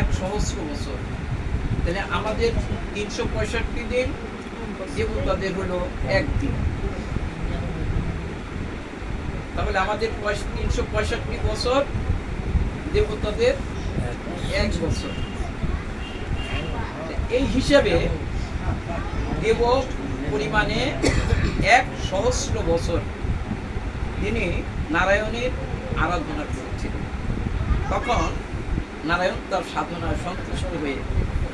এক সহস্র বছর। তাহলে আমাদের তিনশো পঁয়ষট্টি দিন দেবতাদের হলো একদিন। তাহলে আমাদের তিনশো পঁয়ষট্টি বছর দেবতাদের এক বছর। এই হিসাবে দেব পরিমাণে এক সহস্র বছর তিনি নারায়ণের আরাধনা করেছিলেন। তখন নারায়ণ তার সাধনায় সন্তুষ্ট হয়ে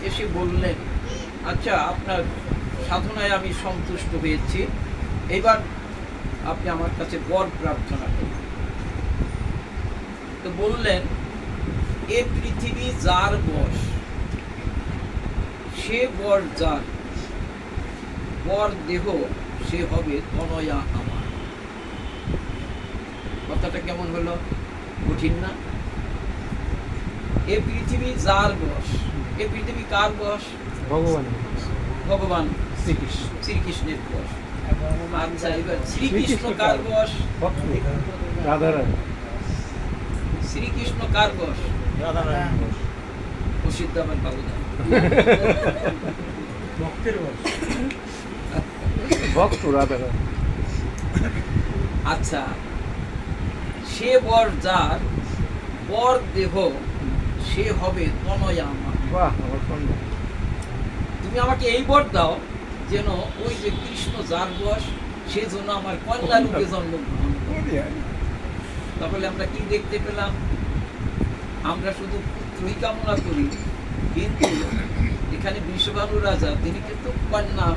এসে বললেন আচ্ছা আপনার সাধনায় আমি সন্তুষ্ট হয়েছি। এবার আপনি আমার কাছে বর প্রার্থনা করুন। তো বললেন, এ পৃথিবী যার বস, সে বর যার, বর দেহ, সে হবে তনয়া আমার। কথাটা কেমন হলো? কঠিন না? এ পৃথিবী যার বশ এ পৃথিবী কার বশ ভগবান। ভগবান। শ্রীকৃষ্ণ। শ্রীকৃষ্ণের বশ আচ্ছা এবার শ্রীকৃষ্ণ কার রাধারানী শ্রীকৃষ্ণ কার বাবুদা ভক্তের ভক্ত রাধারানী আচ্ছা সে বর যার বর দেহ সে হবে তনয়া আমার বাহ আমার কন্যা তুমি আমাকে এই বর দাও যেন ওই যে কৃষ্ণ যার বস সে জন্য আমার কন্যা রূপে জন্মগ্রহণ তাহলে আমরা কি দেখতে পেলাম? আমরা শুধু পুত্রই কামনা করি কিন্তু এখানে বিশ্বভানু রাজা তিনি কিন্তু কন্যা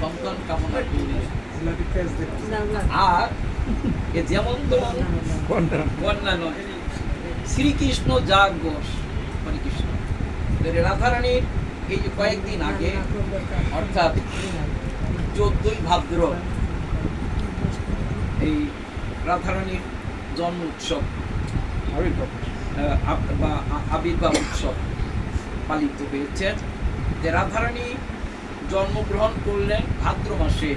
সন্তান কামনা করি। আর যেমন তেমন কন্যা কন্যা নয় শ্রীকৃষ্ণ যার তাহলে রাধারানীর এই যে কয়েকদিন আগে অর্থাৎ চোদ্দই ভাদ্র এই রাধারানীর জন্ম উৎসব বা আবির্ভাব উৎসব পালিত হয়েছে। যে রাধারানী জন্মগ্রহণ করলেন ভাদ্র মাসে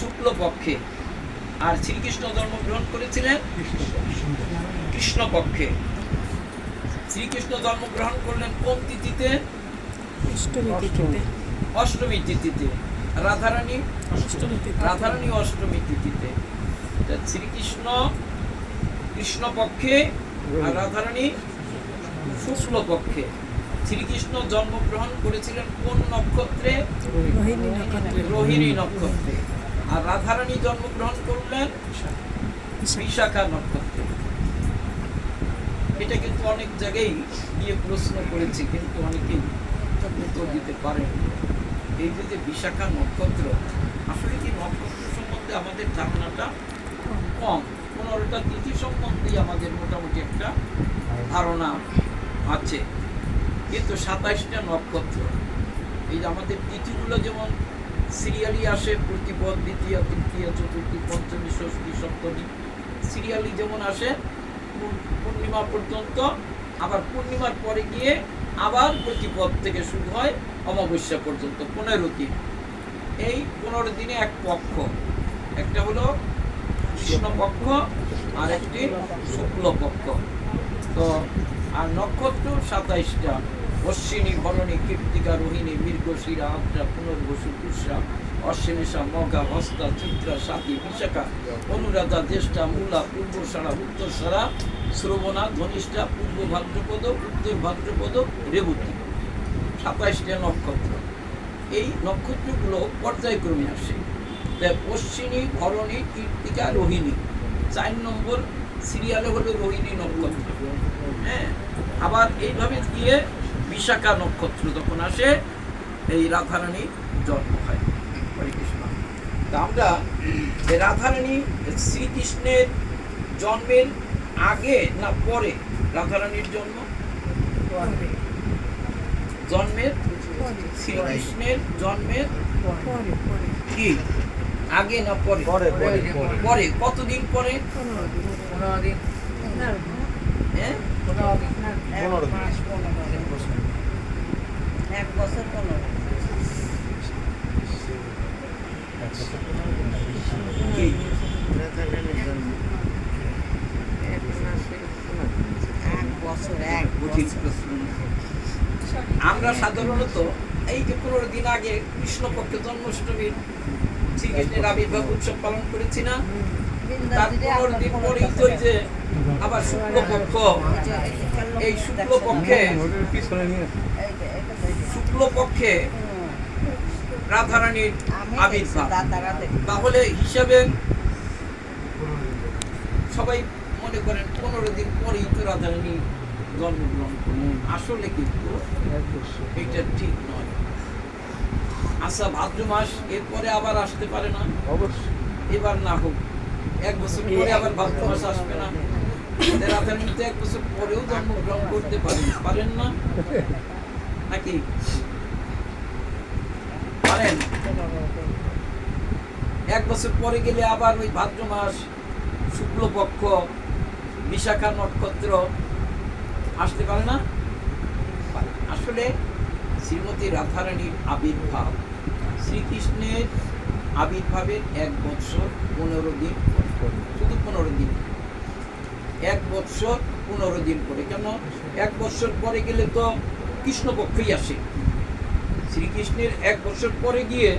শুক্লপক্ষে। আর শ্রীকৃষ্ণ জন্মগ্রহণ করেছিলেন কৃষ্ণপক্ষে। শ্রীকৃষ্ণ জন্মগ্রহণ করলেন কোন তিথিতে? অষ্টমী তিথিতে। রাধারানী? রাধারানী অষ্টমী তিথিতে। শ্রীকৃষ্ণ কৃষ্ণপক্ষে আর রাধারানী শুক্ল পক্ষে শ্রীকৃষ্ণ জন্মগ্রহণ করেছিলেন কোন নক্ষত্রে? রোহিণী নক্ষত্রে। আর রাধারানী জন্মগ্রহণ করলেন বিশাখা নক্ষত্রে। এটা কিন্তু অনেক জায়গায় গিয়ে প্রশ্ন করেছি, কিন্তু অনেকেই উত্তর দিতে পারেন। এই যে যে বিশাখা নক্ষত্র, আসলে কি নক্ষত্র সম্বন্ধে আমাদের ধারণাটা কম? পনেরোটা তিথি সম্বন্ধেই আমাদের মোটামুটি একটা ধারণা আছে। কিন্তু সাতাইশটা নক্ষত্র, এই যে আমাদের তিথিগুলো যেমন সিরিয়ালি আসে প্রতিপদ, দ্বিতীয়, তৃতীয়, চতুর্থী, পঞ্চমী, ষষ্ঠী, সপ্তমী সিরিয়ালি যেমন আসে পূর্ণিমা পর্যন্ত, আবার পূর্ণিমার পরে গিয়ে আবার প্রতিপদ থেকে শুরু হয় অমাবস্যা পর্যন্ত, পনেরো দিন। এই পনেরো দিনে এক পক্ষ। একটা হলো কৃষ্ণ পক্ষ আর একটি শুক্ল পক্ষ। তো, আর নক্ষত্র সাতাইশটা। অশ্বিনী ভরণী কীর্তিকা রোহিণী মৃগশিরা আদ্রা, পুনর্বসু পুষা অশ্বিনীষা মগা, হস্তা, চিত্রা, সাথী, বিশাখা, অনুরাধা, জ্যেষ্ঠা, মূলা পূর্বসারা উত্তরসারা শ্রবণা ধনিষ্ঠা পূর্ব ভাদ্রপদ, উত্তর ভাদ্রপদ, রেবতী। সাতাইশটা নক্ষত্র। এই নক্ষত্রগুলো পর্যায়ক্রমে আসে। তাই অশ্বিনী, ভরণী, কীর্তিকা, রোহিণী। চার নম্বর সিরিয়ালে হলো রোহিণী নক্ষত্র। হ্যাঁ? আবার এইভাবে গিয়ে বিশাখা নক্ষত্র যখন আসে এই রাধারানী জন্ম হয়। হরে কৃষ্ণ। তা আমরা রাধারানী শ্রীকৃষ্ণের জন্মের আগে না পরে রাধারানীর জন্ম? জন্মের? শ্রীকৃষ্ণের জন্মের কি? আগে না পরে? পরে, পরে, পরে। পরে। কতদিন পরে? পনেরো দিন। এক বছর পনেরো আমরা সাধারণত এই যে পনেরো দিন আগে কৃষ্ণপক্ষে জন্মাষ্টমীর শ্রীকৃষ্ণের আবির্ভাব উৎসব পালন করেছি না? তার পনেরো দিন পরেই তো যে আবার শুক্লপক্ষ এই শুক্লপক্ষে শুক্লপক্ষে রাধারানীর আবির্ভাব। তাহলে হিসাবে সবাই মনে করেন পনেরো দিন পরেই তো রাধারানী জন্মগ্রহণ করলেন। আসলে কিন্তু এটা ঠিক নয়। আচ্ছা ভাদ্র মাস এরপরে আবার আসতে পারে না? অবশ্যই। এবার না হোক। এক বছর পরে আবার ভাদ্র মাস আসবে না। রাধারানী তো এক বছর পরেও জন্মগ্রহণ করতে পারেন পারেন না? নাকি? পারেন? এক বছর পরে গেলে আবার ওই ভাদ্র মাস, শুক্লপক্ষ, বিশাখা নক্ষত্র আসতে পারে না? আসলে শ্রীমতী রাধারানীর আবির্ভাব। শ্রীকৃষ্ণের আবির্ভাবের এক বৎসর পনেরো দিন পরে। শুধু পনেরো দিন। এক বৎসর পনেরো দিন পরে কেন? এক বৎসর পরে গেলে তো কৃষ্ণপক্ষই আসে। শ্রীকৃষ্ণের এক বছর পরে গিয়ে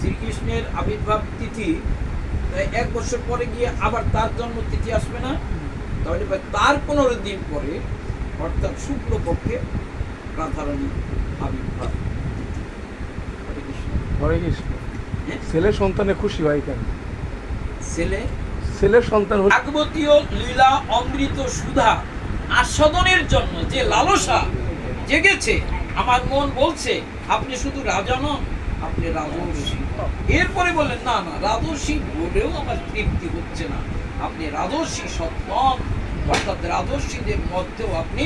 শ্রীকৃষ্ণের আবির্ভাব তিথি এক বছর পরে গিয়ে আবার তার জন্ম তিথি আসবে না। তাহলে তার পনেরো দিন পরে অর্থাৎ শুক্লপক্ষে রাধারানী আবির্ভাব হরে কৃষ্ণ। হ্যাঁ? ছেলে সন্তানে খুশি হয় কেন? ছেলে ছেলের সন্তান ভাগবতীয় লীলা, অমৃত, সুধা আস্বাদনের জন্য যে লালসা জেগেছে, আমার মন বলছে, আপনি শুধু রাজা নন, আপনি রাজর্ষি। এরপরে বললেন, না না, রাজর্ষি বলেও আমার তৃপ্তি হচ্ছে না। আপনি রাজর্ষি সত্তম অর্থাৎ রাজর্ষিদের মধ্যেও আপনি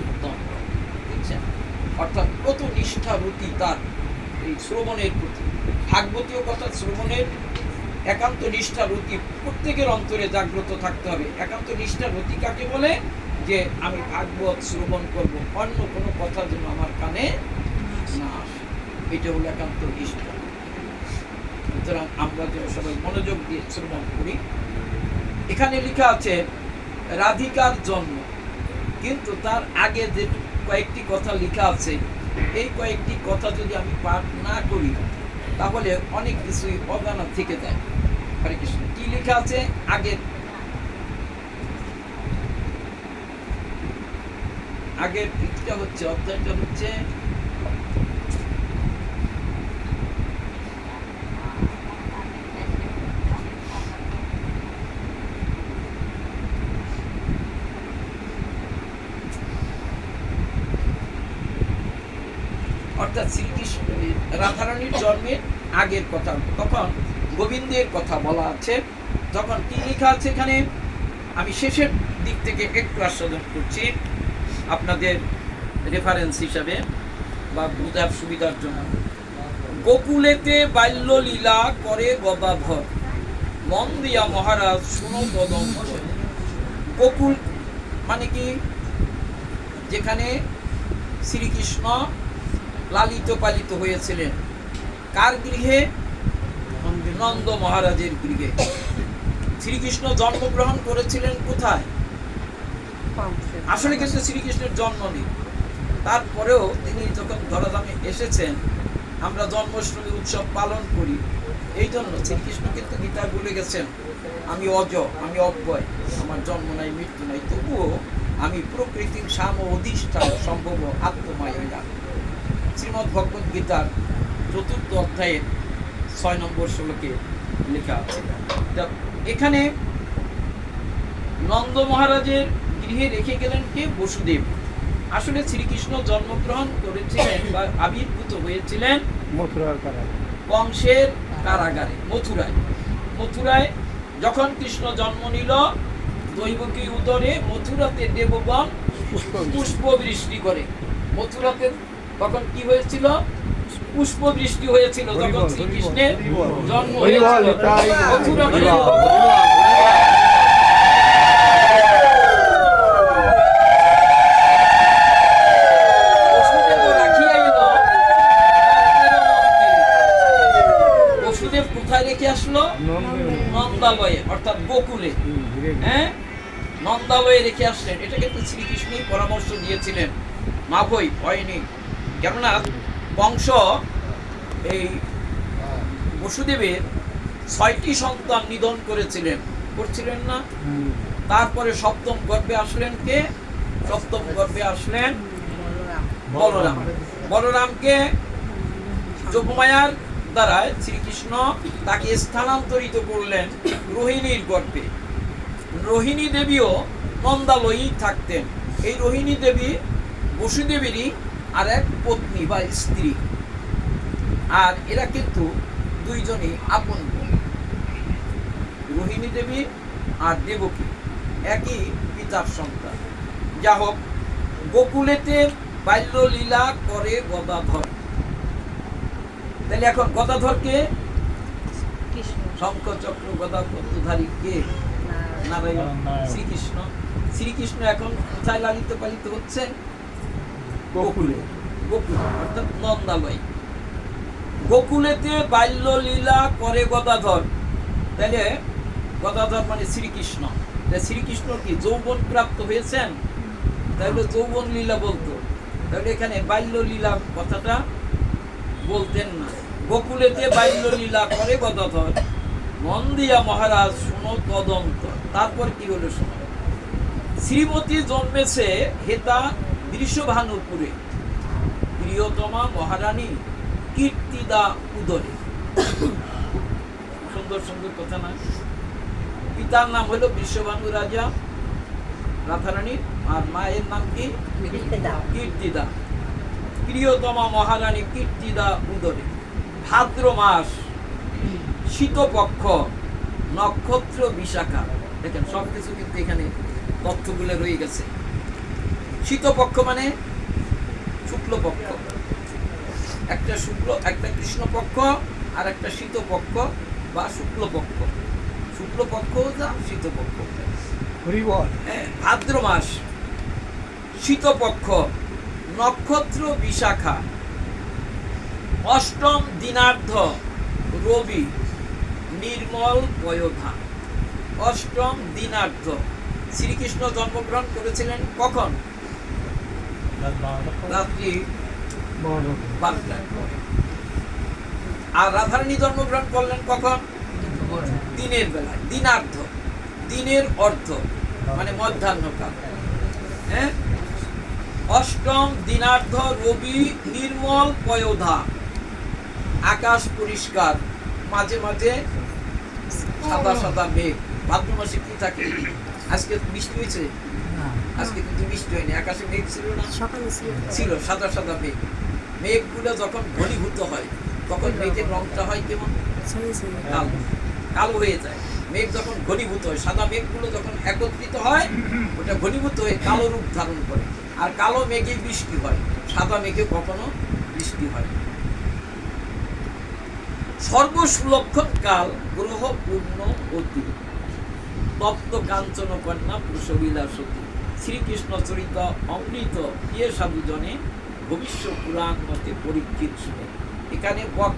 উত্তম বুঝছেন? অর্থাৎ কত নিষ্ঠারতি তার এই শ্রবণের প্রতি। ভাগবতীয় কথা শ্রবণের একান্ত নিষ্ঠা রতি প্রত্যেকের অন্তরে জাগ্রত থাকতে হবে। একান্ত নিষ্ঠা রতি কাকে বলে? যে আমি ভাগবত শ্রবণ করব, অন্য কোনো কথা যেন আমার কানে না এটা হলো একান্ত নিষ্ঠা। সুতরাং আমরা যেন সবাই মনোযোগ দিয়ে শ্রবণ করি। এখানে লেখা আছে, রাধিকার জন্ম। কিন্তু তার আগে যে কয়েকটি কথা লেখা আছে, এই কয়েকটি কথা যদি আমি পাঠ না করি তাহলে অনেক কিছুই অজানা থেকে যায়। হরে কৃষ্ণ। কি লেখা আছে? আগের আগের দিকটা হচ্ছে, অধ্যায়টা হচ্ছে অর্থাৎ শ্রীকৃষ্ণ, রাধারানীর জন্মের আগের কথা, তখন গোবিন্দের কথা বলা আছে। তখন কি লেখা আছে এখানে? আমি শেষের দিক থেকে একটু আস্বাদন করছি আপনাদের রেফারেন্স হিসাবে বা বোঝার সুবিধার জন্য। গোকুলেতে বাল্য লীলা করে গদাধর মন দিয়া মহারাজ শুনো কদম গোকুল মানে কি? যেখানে শ্রীকৃষ্ণ লালিত পালিত হয়েছিলেন। কার গৃহে? নন্দ মহারাজের গৃহে। শ্রীকৃষ্ণ জন্মগ্রহণ করেছিলেন কোথায়? আসলে কিন্তু শ্রীকৃষ্ণের জন্ম নেই। তারপরেও তিনি যখন ধরাধামে এসেছেন আমরা জন্মাষ্টমী উৎসব পালন করি। এই জন্য শ্রীকৃষ্ণ কিন্তু গীতায় বলে গেছেন। আমি অজ আমি অব্যয় আমার জন্ম নাই মৃত্যু নাই তবুও আমি প্রকৃতির সাম অধিষ্ঠান সম্ভব আত্মমায়া। শ্রীমদ্ ভগবদ গীতার চতুর্থ অধ্যায়ের ছয় নম্বর শ্লোকে লেখা আছে। এখানে নন্দ মহারাজের গৃহে রেখে গেলেন কে? বসুদেব। আসলে শ্রীকৃষ্ণ জন্মগ্রহণ করেছিলেন বা আবির্ভূত হয়েছিলেন মথুরার কারা কংসের কারাগারে মথুরায়। মথুরায় যখন কৃষ্ণ জন্ম নিল দৈবকী উদরে মথুরাতে দেবগণ পুষ্প বৃষ্টি করে। মথুরাতে তখন কি হয়েছিল? পুষ্প বৃষ্টি হয়েছিল যখন শ্রীকৃষ্ণের জন্ম হয়েছিল। কোথায় রেখে আসলো? নন্দালয়ে অর্থাৎ গোকুলে। হ্যাঁ? নন্দালয়ে রেখে আসলেন। এটা কিন্তু শ্রীকৃষ্ণই পরামর্শ দিয়েছিলেন। মা বই হয়নি কেননা বংশ এই বসুদেবের ছয়টি সন্তান নিধন করেছিলেন। করছিলেন না? তারপরে সপ্তম গর্ভে আসলেন কে? সপ্তম গর্ভে আসলেন বলরাম। বলরামকে যোগমায়ার দ্বারায় শ্রীকৃষ্ণ তাকে স্থানান্তরিত করলেন রোহিণীর গর্ভে। রোহিণী দেবীও নন্দালয়ী থাকতেন। এই রোহিণী দেবী বসুদেবেরই আর এক পত্নী বা স্ত্রী। আর এরা কিন্তু দুইজনই আপন বোন। রোহিণী দেবী আর দেবকী একই পিতার সন্তান। যা হোক গোকুলেতে বাল্যলীলা করে গদাধর। তাহলে এখন গদাধরকে শঙ্খ চক্র গদা পদ্মধারী কে? নারায়ণ। শ্রীকৃষ্ণ। শ্রীকৃষ্ণ এখন কোথায় লালিত পালিত হচ্ছেন? গোকুলে। গোকুল, অর্থাৎ নন্দালয় গোকুলেতে বাল্য লীলা করে গদাধর। তাহলে গদাধর মানে শ্রীকৃষ্ণ। শ্রীকৃষ্ণ কি? যৌবন প্রাপ্ত হয়েছেন? তাহলে যৌবন লীলা বলতো। তাহলে এখানে বাল্য লীলা কথাটা বলতেন না। গোকুলেতে বাল্য লীলা করে গদাধর। নন্দিয়া মহারাজ, শুনো তদন্ত। তারপর কি হলো শোনো। শ্রীমতী জন্মেছে হেতা বৃষভানুপুরে প্রিয়তমা মহারানী কীর্তিদা উদরে। সুন্দর সুন্দর কথা না? পিতার নাম হলো বিশ্বভানু রাজা রাধারানী আর মায়ের নাম কি? কীর্তিদা। প্রিয়তমা মহারানী কীর্তিদা উদরে। ভাদ্র মাস শীতপক্ষ নক্ষত্র বিশাখা। দেখেন সব কিছু কিন্তু এখানে তথ্যগুলো রয়ে গেছে। শীতপক্ষ মানে শুক্লপক্ষ। একটা শুক্ল একটা কৃষ্ণপক্ষ আর একটা শীতপক্ষ বা শুক্লপক্ষ। শুক্লপক্ষ যা শীতপক্ষ। হ্যাঁ, ভাদ্র মাস শীতপক্ষ নক্ষত্র বিশাখা। অষ্টম দিনার্ধ রবি নির্মল পয়োধা অষ্টম দিনার্ধ শ্রীকৃষ্ণ জন্মগ্রহণ করেছিলেন কখন? রাত্রি আর রাধারানী জন্মগ্রহণ করলেন কখন? দিনের বেলায় দিনার্ধ। দিনের অর্ধ মানে মধ্যাহ্নকাল। হ্যাঁ? অষ্টম দিনার্ধ রবি নির্মল পয়োধা। আকাশ পরিষ্কার মাঝে মাঝে সাদা সাদা মেঘ। ভাদ্র মাসে কি থাকে? আজকে বৃষ্টি হয়েছে? আজকে বৃষ্টি হয়নি আকাশে মেঘ ছিল না। ছিল। ছিল সাদা সাদা মেঘ। মেঘগুলো যখন ঘনীভূত হয় তখন মেঘের রংটা হয় কেমন? কালো। কালো হয়ে যায়। মেঘ যখন ঘনীভূত হয় সাদা মেঘগুলো যখন একত্রিত হয় ওটা ঘনীভূত হয়ে কালো রূপ ধারণ করে। আর কালো মেঘে বৃষ্টি হয় সাদা মেঘে কখনো বৃষ্টি হয়। সর্বসুলক্ষণ কাল গ্রহ পূর্ণ অতি তপ্ত কাঞ্চন কন্যা প্রসবিলা সতী। শ্রীকৃষ্ণ চরিত অমৃত ইয়ে সাধুজনে ভবিষ্য পুরাণ মতে পরীক্ষিত শুনে এখানে বক